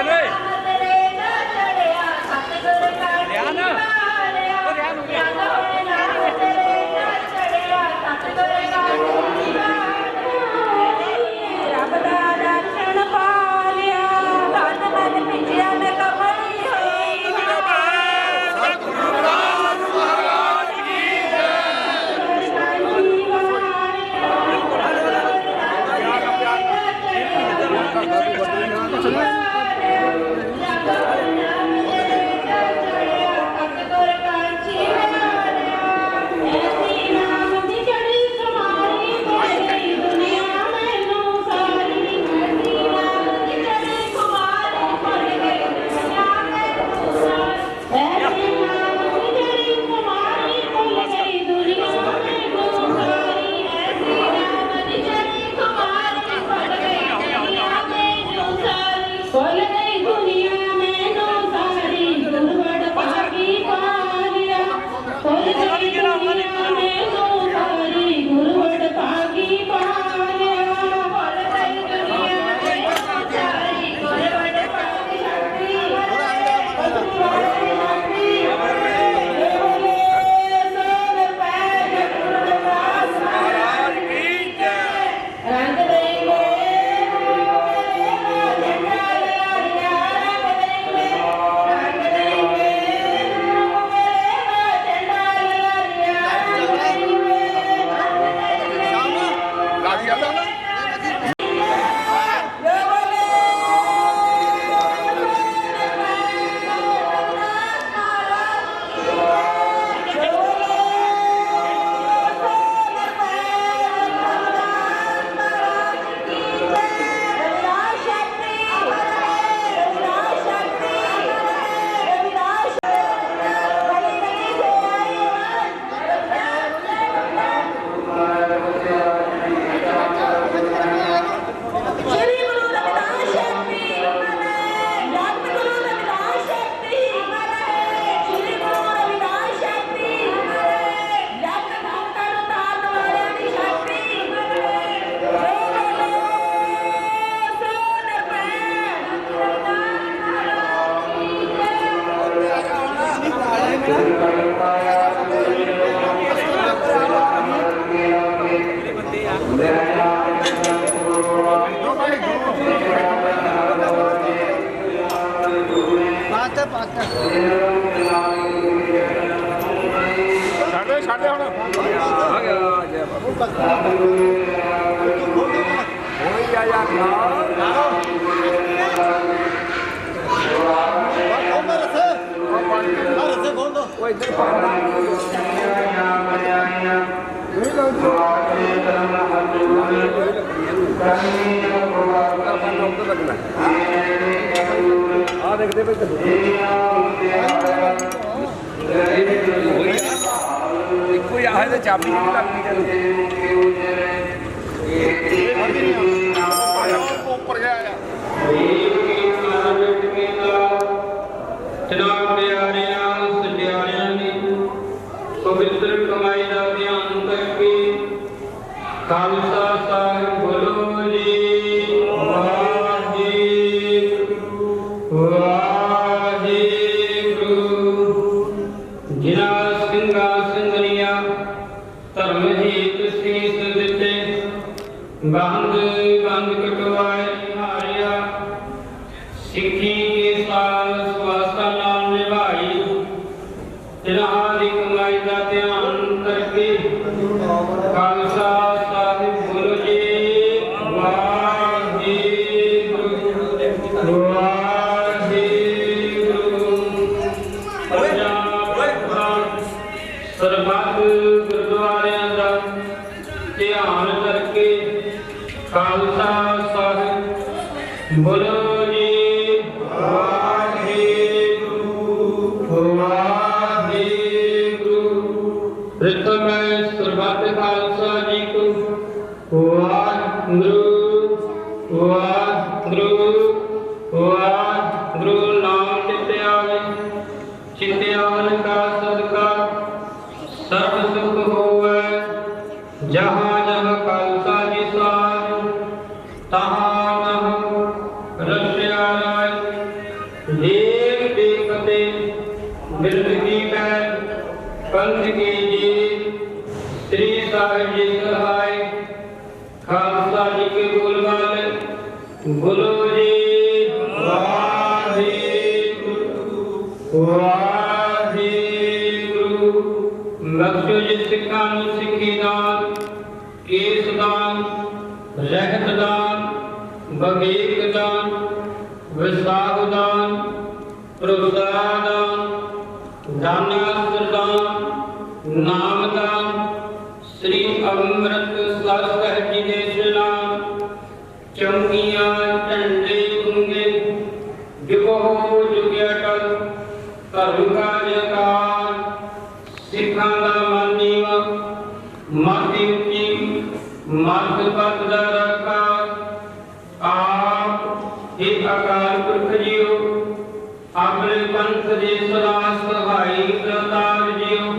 Cacanei! ਛੱਡ ਦੇ ਛੱਡ ਦੇ ਹੁਣ। ਆ ਗਿਆ ਜੈ ਬਾਬਾ ਹੋਈ ਆ ਯਾਰ ਓਏ ਇੱਧਰ ਪਾਣਾ ਨਹੀਂ ਲਾਉਂਦਾ ਦੁਆਰੇ ਕਰਮ ਹੱਥ ਨੂੰ ਕਰਨੀ ਨਾ ਪਵਾ ਕਰਨਾ ਉੱਤੇ ਲੱਗਣਾ ਆ ਦੇਖਦੇ ਬਈ ਇੱਕੋ ਹੀ ਆਹ ਤੇ ਚਾਬੀ ਨਹੀਂ ਲੱਗਦੀ ਤੈਨੂੰ ਉੱਪਰ ਗਿਆ ਆ ਜਨਾਬ ਪਿਆਰਿਆਂ ਸਜਿਆਰਿਆਂ ਦੀ ਪਵਿੱਤਰ ਕਮਾਈ ਦਾ ਧਿਆਨ ਕਰਕੇ ਖਾਲਸਾ ਸਾਹਿਬ ਸਾਹਿਬ ਬਖਸ਼ੋ ਜੀ ਸਿੱਖਾਂ ਨੂੰ ਸਿੱਖੀ ਦਾਨ, ਕੇਸ ਦਾਨ, ਰਹਿਤ ਦਾਨ ਬਵੇਕ ਦਾਨ, ਵਿਸਾਖ ਦਾਨ, ਪ੍ਰੋਸਾ ਦਾਨ ਦਾਨ, ਨਾਮ ਮੱਧ ਪਦ ਦਾ ਆਪ ਇਹ ਅਕਾਲ ਪੁਰਖ ਜੀਓ, ਆਪਣੇ ਪੰਥ ਦੇ ਸਦਾ ਸਹਾਈ ਕਰਤਾਰ ਜੀਓ।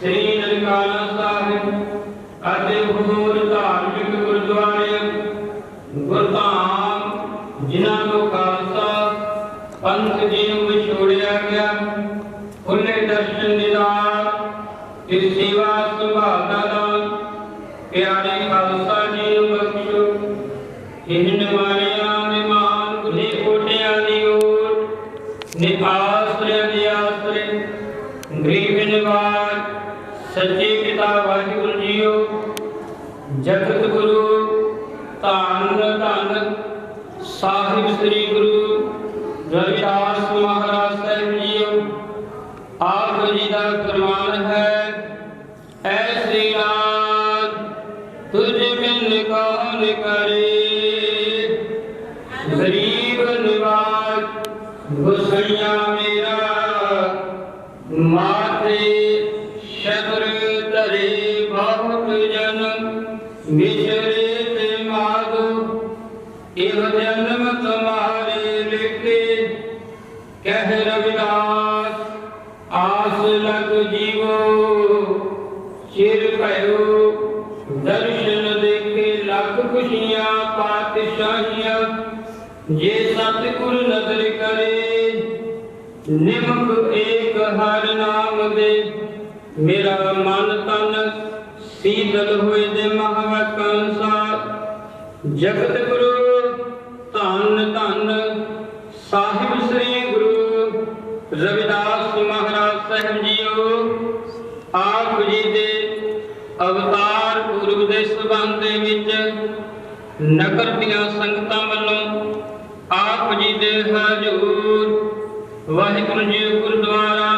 ਸ੍ਰੀ ਨਨਕਾਣਾ ਸਾਹਿਬ ਅਤੇ ਹੋਰ ਧਾਰਮਿਕ ਗੁਰਦੁਆਰੇ, ਗੁਰਧਾਮ, ਜਿਨ੍ਹਾਂ ਤੋਂ ਖਾਲਸਾ ਪੰਥ ਜੀ ਨੂੰ ਵਿਛੋੜਿਆ ਗਿਆ। ఎన్నింటి మాని ਧਰੇ ਬਹੁਤ ਜਨਮ ਵਿਚਰੇ ਤੇ ਮਾਦੋ ਇਹ ਜਨਮ ਤੁਮਾਰੇ ਲਿਖੇ ਕਹਿ ਰਵਿਦਾਸ ਆਸ ਲਗ ਜੀਵੋ ਚਿਰ ਭਇਓ ਦਰਸ਼ਨ ਦੇਖੇ ਲੱਖ ਖੁਸ਼ੀਆਂ ਪਾਤਸ਼ਾਹੀਆਂ ਜੇ ਸਤਿਗੁਰ ਨਦਰ ਕਰੇ ਨਿਮਕ ਏਕ ਹਰ ਨਾਮ ਦੇ ਮੇਰਾ ਮਨ ਤਨ ਸੀਤਲ ਹੋਏ ਦੇ ਮਹਾਵਕ ਜਗਤ ਗੁਰੂ ਧੰਨ ਧੰਨ ਸਾਹਿਬ ਸ੍ਰੀ ਗੁਰੂ ਰਵਿਦਾਸ ਮਹਾਰਾਜ ਸਾਹਿਬ ਜੀਓ, ਆਪ ਜੀ ਦੇ ਅਵਤਾਰ ਪੂਰਬ ਦੇ ਸਬੰਧ ਦੇ ਵਿੱਚ ਨਗਰ ਦੀਆਂ ਸੰਗਤਾਂ ਵੱਲੋਂ ਆਪ ਜੀ ਦੇ ਹਜੂਰ ਵਾਹਿਗੁਰੂ ਜੀ ਗੁਰਦੁਆਰਾ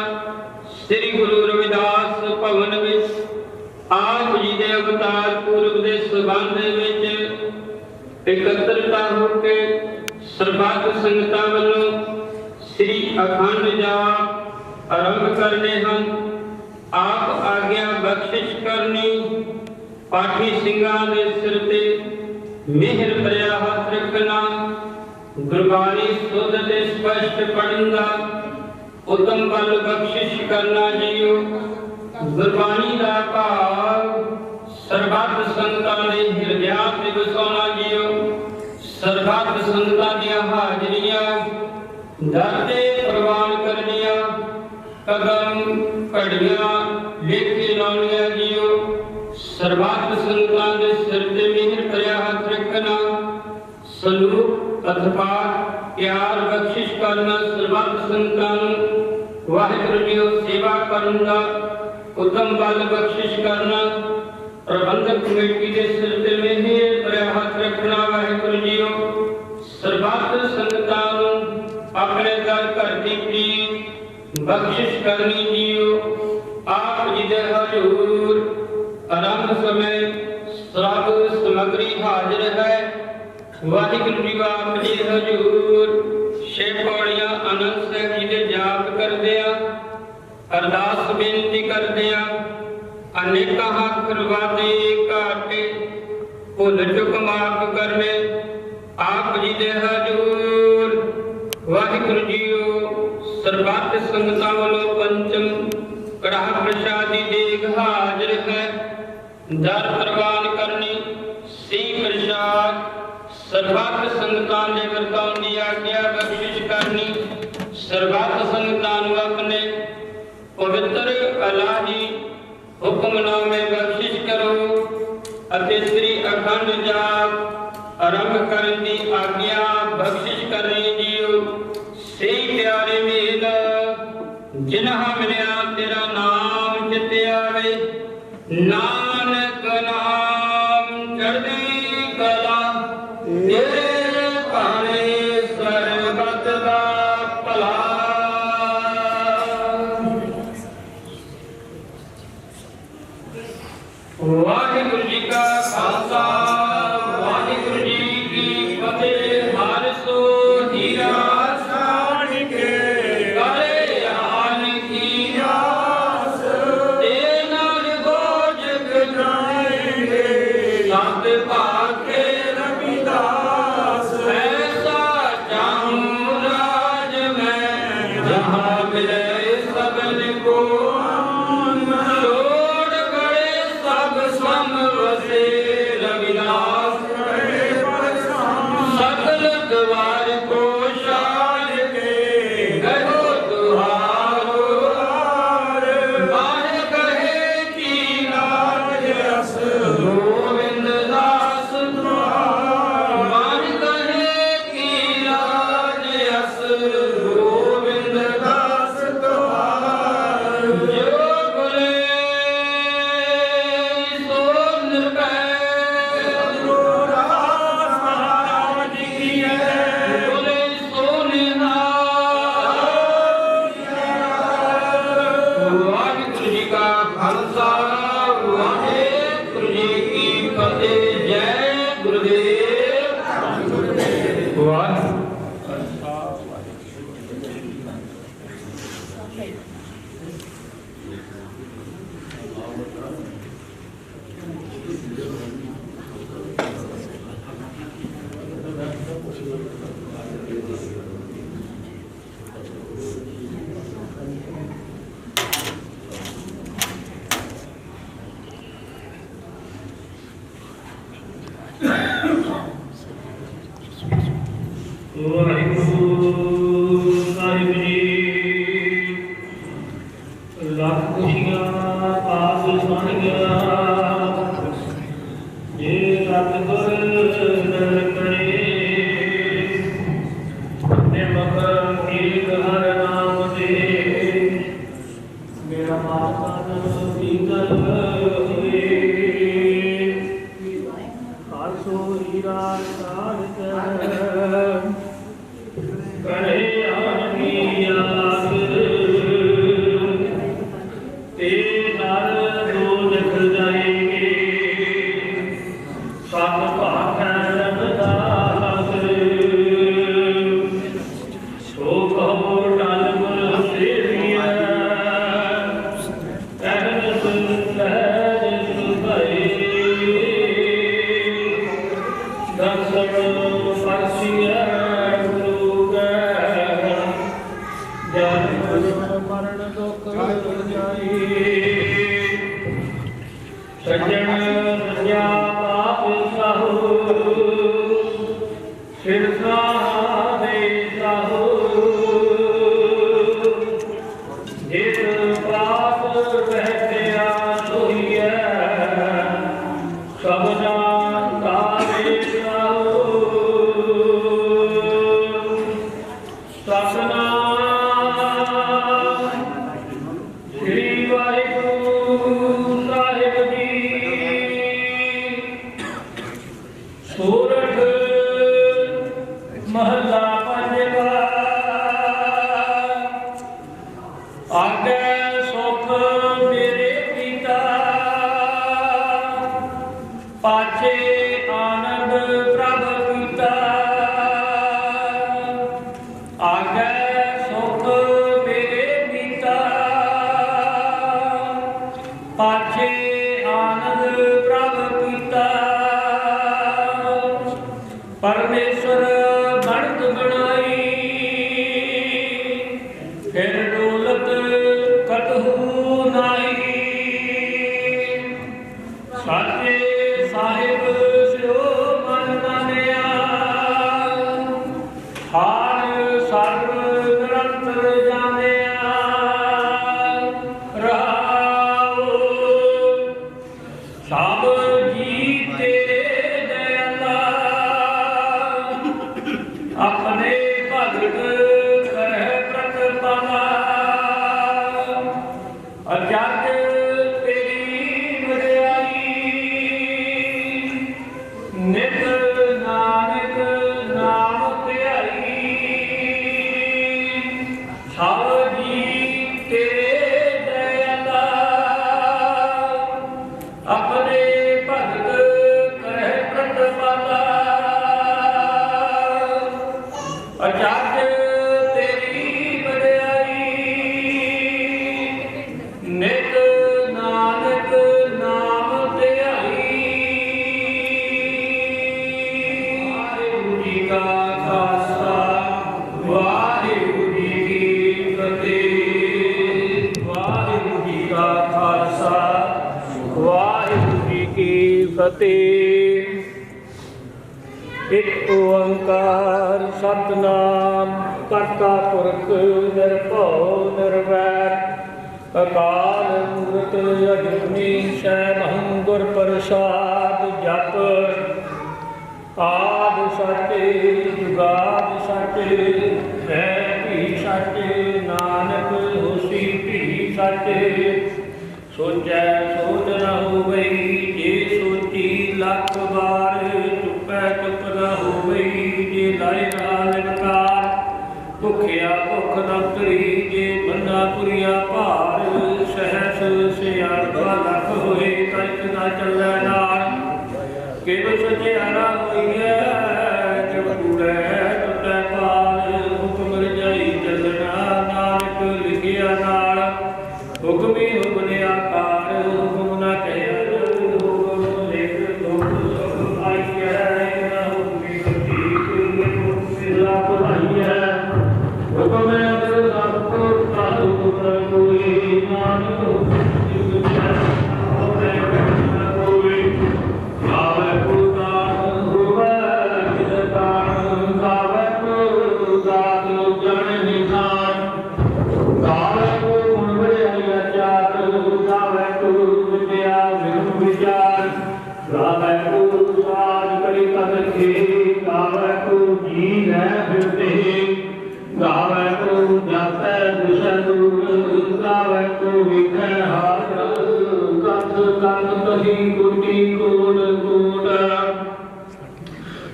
ਸ੍ਰੀ ਗੁਰੂ ਰਵਿਦਾਸ ਭਵਨ ਵਿੱਚ ਆਪ ਜੀ ਦੇ ਅਵਤਾਰ ਪੂਰਬ ਦੇ ਸਬੰਧ ਦੇ ਵਿੱਚ ਇਕੱਤਰਤਾ ਹੋ ਕੇ ਸਰਬੱਤ ਸੰਗਤਾਂ ਵੱਲੋਂ ਸ੍ਰੀ ਅਖੰਡ ਜਾਪ ਆਰੰਭ ਕਰਨੇ ਹਨ। ਆਪ ਆਗਿਆ ਬਖਸ਼ਿਸ਼ ਕਰਨੀ ਪਾਠੀ ਸਿੰਘਾਂ ਦੇ ਸਿਰ ਤੇ ਮਿਹਰ ਭਰਿਆ ਹੱਥ ਰੱਖਣਾ, ਗੁਰਬਾਣੀ ਸੁਧ ਤੇ ਸਪਸ਼ਟ ਪੜਨ ਦਾ ਉਤਮ ਬਲ ਬਖਸ਼ਿਸ਼ ਕਰਨਾ ਜੀਓ। ਗੁਰਬਾਣੀ ਦਾ ਭਾਵ ਸਰਬੱਤ ਸੰਗਤਾਂ ਦੇ ਹਿਰਦਿਆਂ ਤੇ ਵਸਾਉਣਾ ਜੀਓ, ਸਰਬੱਤ ਸੰਗਤਾਂ ਦੀਆਂ ਹਾਜ਼ਰੀਆਂ, ਦਰ ਪ੍ਰਵਾਨ ਕਰਨੀਆਂ, ਕਦਮ ਘੜੀਆਂ ਲੇਖੇ ਲਾਉਣੀਆਂ ਜੀਓ, ਸਰਬੱਤ ਸੰਗਤਾਂ ਦੇ ਸਿਰ ਤੇ ਮਿਹਰ ਭਰਿਆ ਹੱਥ ਰੱਖਣਾ ਸਲੂਕ ਅਥਪਾਤ ਪਿਆਰ, ਬਖਸ਼ਿਸ਼ ਕਰਨਾ, ਸਰਬੱਤ ਸੰਗਤਾਂ ਨੂੰ ਵਾਹਿਗੁਰੂ ਜੀ ਸੇਵਾ ਕਰਨ ਦਾ, ਉਤਮ ਬਲ ਬਖਸ਼ਿਸ਼ ਕਰਨਾ ਪ੍ਰਬੰਧਕ ਕਮੇਟੀ ਦੇ ਸਿਰ ਤੇ ਮਿਹਰ ਭਰਿਆ ਹੱਥ ਰੱਖਣਾ ਵਾਹਿਗੁਰੂ ਜੀਓ। ਸਰਬੱਤ ਸੰਗਤਾਂ ਨੂੰ ਆਪਣੇ ਦਰ ਘਰ ਦੀ ਪ੍ਰੀਤ ਬਖਸ਼ਿਸ਼ ਕਰਨੀ ਜੀਓ। ਆਪ ਜੀ ਦੇ ਹਜ਼ੂਰ ਆਰੰਭ ਸਮੇਂ ਸਭ ਸਮਗਰੀ ਹਾਜ਼ਰ ਹੈ। ਵਾਹਿਗੁਰੂ ਜੀ ਆਪ ਜੀ ਹਜ਼ੂਰ ਛੇ ਪੌੜੀਆਂ ਅਨੰਦ ਸਾਹਿਬ ਜੀ ਦੇ ਜਾਪ ਕਰਦੇ ਆ। ਅਰਦਾਸ ਬੇਨਤੀ ਕਰਦੇ ਆ ਅਨੇਕਾਂ ਹੱਥ ਰਵਾਦੇ ਘਾਟੇ ਭੁੱਲ ਚੁੱਕ ਮਾਫ ਕਰਨੇ। ਆਪ ਜੀ ਦੇ ਹਜ਼ੂਰ, ਵਾਹਿਗੁਰੂ ਜੀਓ, ਸਰਬੱਤ ਸੰਗਤਾਂ ਵੱਲੋਂ ਪੰਚਮ ਕੜਾਹ ਪ੍ਰਸ਼ਾਦੀ ਦੇਗ ਹਾਜ਼ਰ ਹੈ। ਦਰ ਪ੍ਰਵਾਨ ਕਰਨੀ ਸੀ ਪ੍ਰਸ਼ਾਦ, ਸਰਬੱਤ ਸੰਗਤਾਂ ਦੇ ਵਰਤਾਉਣ ਦੀ ਆਗਿਆ ਬਖਸ਼ਿਸ਼ ਕਰਨੀ, ਸਰਬੱਤ ਸੰਗਤਾਂ ਨੂੰ ਆਪਣੇ ਪਵਿੱਤਰ ਅਲਾਹੀ ਹੁਕਮਨਾਮੇ ਬਖਸ਼ਿਸ਼ ਕਰੋ ਅਤੇ ਸ੍ਰੀ ਅਖੰਡ ਜਾਪ ਆਰੰਭ ਕਰਨ ਦੀ ਆਗਿਆ ਬਖਸ਼ਿਸ਼ ਕਰਨੀ ਜੀਓ। ਸੇ ਪਿਆਰੇ ਮੇਲ, ਜਿਨ੍ਹਾਂ ਮਿਲਿਆ ਤੇਰਾ ਨਾਮ ਚਿਤ ਆਵੇ ਨਾਨਕ 예. ਵਾਹਿਗੁਰੂ Amen. ਸਭ ਜੀ ਤੇਰੇ ਫਤਿਹ ਵਾਹਿਗੁਰੂ ਜੀ ਕਾ ਖਾਲਸਾ, ਵਾਹਿਗੁਰੂ ਜੀ ਕੀ ਫਤਿਹ। ਇਕ ਓੰਕਾਰ ਸਤਨਾਮ, ਕਰਤਾ ਪੁਰਖ ਨਿਰਭਉ ਨਿਰਵੈਰ। ਅਕਾਲ ਮੂਰਤ ਅਜੂਨੀ ਸੈਭੰ ਗੁਰ ਪ੍ਰਸਾਦ ਜਪ। ਆਦ ਸਤੇ ਜੁਗਾਦ ਸਤੇ ਹੈ ਭੀ ਸਤੇ ਨਾਨਕ ਹੋਸੀ ਭੀ ਸਤੇ ਸੋਚੈ, ਸੋਚ ਨ ਹੋਵਈ ਜੇ ਸੋਚੀ ਲੱਖ ਵਾਰ, ਚੁੱਪੈ, ਚੁੱਪ ਨ ਹੋਵਈ ਜੇ ਲਾਇ ਨਾਲ ਨਿਕਾਰ ਭੁਖਿਆ ਭੁਖ ਨ ਤਰੀ, ਜੇ ਬੰਦਾ ਪੁਰੀਆ ਭਾਰ, ਸਹਸ ਸਿਆਰਦਾ ਲੱਖ ਹੋਏ ਤਜ ਨਾ ਚੱਲੈ ਨਾਲ ਕਿਵ ਸਚਿਆਰਾ ਹੋਈਐ, ਕਿਵ ਕੂੜੈ ਕਹੀ ਗੁਟੀ ਕੋੜ ਕੋੜ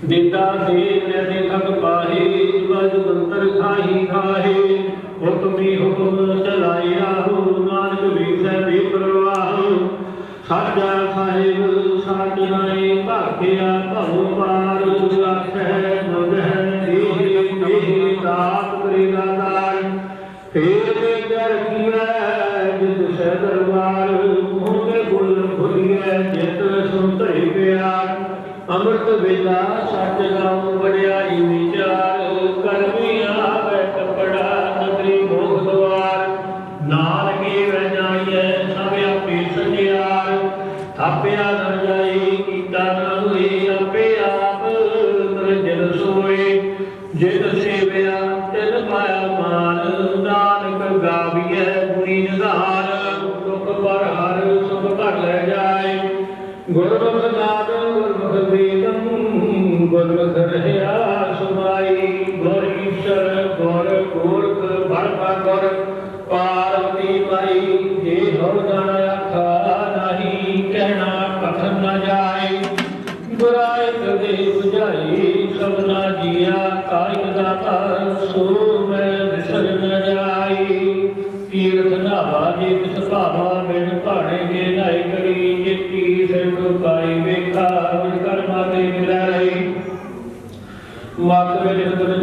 ਦਿੱਤਾ ਦੇ ਨੇ ਖਗ ਪਾਹੀ ਵਜ ਮੰਤਰ ਖਾਹੀ ਖਾਹੇ। ਹੁਕਮੀ ਹੁਕਮ ਚਲਾਇਆ ਹੋ, ਨਾਨਕ ਵੇਖੈ ਵੀ ਪ੍ਰਵਾਹ ਸਾਜਾ ਸਾਹਿਬ ਸਾਜਨਾਏ ਭਾਗਿਆ ਭਉ ਪਾਰ, ਆਖੈ ਮੁਝੈ ਜਿਤ ਸੁਨ ਧਰੇ ਪਿਆਰ ਅੰਮ੍ਰਿਤ ਵੇਲਾ ਸੱਚ ਗਾਉ ਵਡਿਆਈ ਵਿਚਾਰ ਕਰਮੀ ਆਵੇ ਕਪੜਾ ਨਦਰੀ ਭੋਗ ਦਵਾਰ ਨਾਲ ਕੀ ਰਹਿ ਜਾਈਐ ਸਭ ਆਪੇ ਸੰਿਆਰ ਥਾਪਿਆ ਨ ਜਾਈ ਕੀਤਾ ਨ ਹੋਈ ਆਪੇ ਆਪ ਨਿਰਜਲ ਸੋਏ ਜੇ ਦਸੇ ਗੁਰ ਗੋਰਖ ਬਰਮਾ ਗੁਰ ਪਾਰਵਤੀ ਮਾਈ ਜੇ ਹੋ ਜਨ ਆਖਾ ਨਹੀਂ, ਕਹਿਣਾ ਕਥਨ ਨ ਜਾਏ। ਗੁਰਾਇ ਕਦੇ 부ਝਾਈ ਸਭਨਾ ਜੀਆ, ਕਾਇਕ ਦਾਤਾ, ਸੋ ਮੈਂ ਵਿਸਰ ਨ ਜਾਈ ਤੀਰਥ ਨਾਵਾ ਜੇ ਤਿਸ ਭਾਵਾ ਬਿਨ ਭਾਣੇ ਕੇ ਨਾਇ ਕਰੀ ਜਿਤੀ ਸਿਰ ਪਾਈ ਵੇਖਾ ਵਿਣ ਕਰਮਾ ਤੇ ਮਿਲੈ ਰਹੀ ਮਤ ਵੇਲੇ ਗੁਰ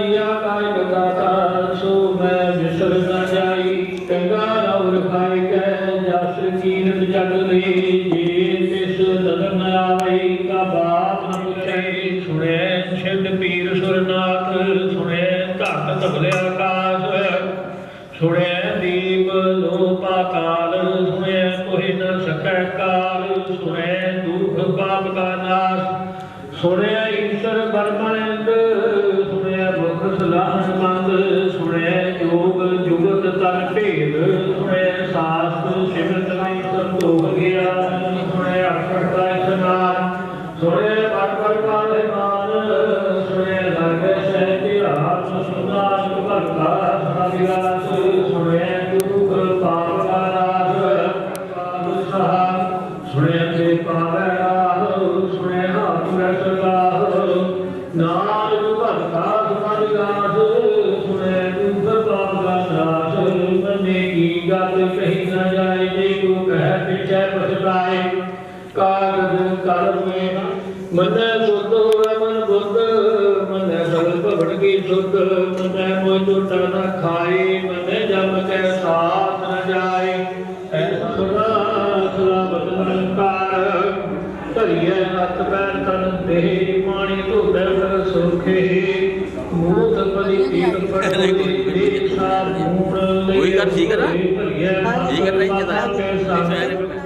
ਜੀਆ ਕਾਇ ਦਾਤਾ ਸੋ ਮੈਂ ਵਿਸਰ ਨ ਜਾਈ। ਚੰਗਾ ਨੌਰ ਖਾਇ ਕੈ ਜਸ ਕੀਰਤ ਜਗ ਲਈ। ਜੇ ਤਿਸ ਨਦਰ ਆਵੇ ਕਾ ਬਾਤ ਨ ਪੁੱਛੇ। ਸੁਣੈ ਛਿੰਦ ਪੀਰ ਸੁਰਨਾਥ, ਸੁਣੈ ਧਰਤ ਧਬਲੇ ਆਕਾਸ਼। ਸੁਣੈ ਦੀਪ ਲੋ ਕਾਲ ਸੁਣੈ ਕੋਹਿ ਨ ਸਕੈ ਕਾਲ। ਸੁਣੈ ਦੁਖ ਪਾਪ ਕਾ ਨਾਸ਼। ਸੁਣਿਆ ਈਸ਼ਰ ਬਰਮਨੰਦ ਸੁਣਿਆ ਮੰਦ ਸੁਣਿਆ ਜੋਗ ਜੁਗਤ ਤਨ ਭੇਦ ਸੁਣਿਆ ਸਾਸਤ ਸਿਮਰਤ ਨਹੀਂ ਸੰਤੋਖ ਗਿਆ ਸੁਣਿਆ ਅਖਰ ਦਾ ਇਸਨਾਨ ਸੁਣਿਆ ਪਟ ਪਟ ਕਾਲੇ ਮਾਨ ਸੁਣਿਆ ਲਾਗੇ ਸਹਿ ਧਿਆਨ ਸੁਨਾਨ ਭਗਤਾ ਸਤਿਗਾਸ ਸੁਣਿਆ ਦੁਖ ਪਾਪ ਕਾ ਨਾਸ਼ ਸਹਾ ਤੇ ਪਾਵੈ ਮਨੈ ਸੁਧ ਹੋਵੇ ਮਨ ਬੁੱਧ ਮਨੈ ਸਗਲ ਭਵਨ ਕੀ ਸੁਧ ਮਨੈ ਮੋਇ ਟੋਟਾ ਨ ਖਾਏ ਮਨੈ ਜਮ ਕੈ ਸਾਥ ਨ ਜਾਏ ਐਸਾ ਸੁਨਾ ਸੁਨਾ ਬਦਨਕਾਰ ਧਰੀਐ ਹੱਥ ਪੈਰ ਤਨ ਤੇ ਪਾਣੀ ਧੋਬੈ ਕਰ ਸੁਖੇ ਮੂਤ ਪੀਰ ਪੜੋਲੇ ਦੇ ਸਾਰ ਲਈ ਉਹੀ ਗੱਲ ਠੀਕ ਹੈ ਨਾ? ਠੀਕ ਹੈ, ਨਹੀਂ ਜਦਾ।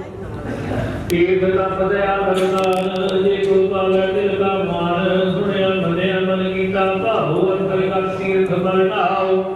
ਤੀਰਥ ਦਾ ਪਦਿਆ ਭਗਵਾਨ ਜੇ ਕੋ ਪਾਵੇ ਦਿਲ ਦਾ ਮਾਨ ਸੁਣਿਆ ਮੰਨਿਆ ਮਨ ਕੀਤਾ ਭਾਉ, ਅੰਤਰ ਕਰ ਤੀਰਥ ਬਰਨਾਓ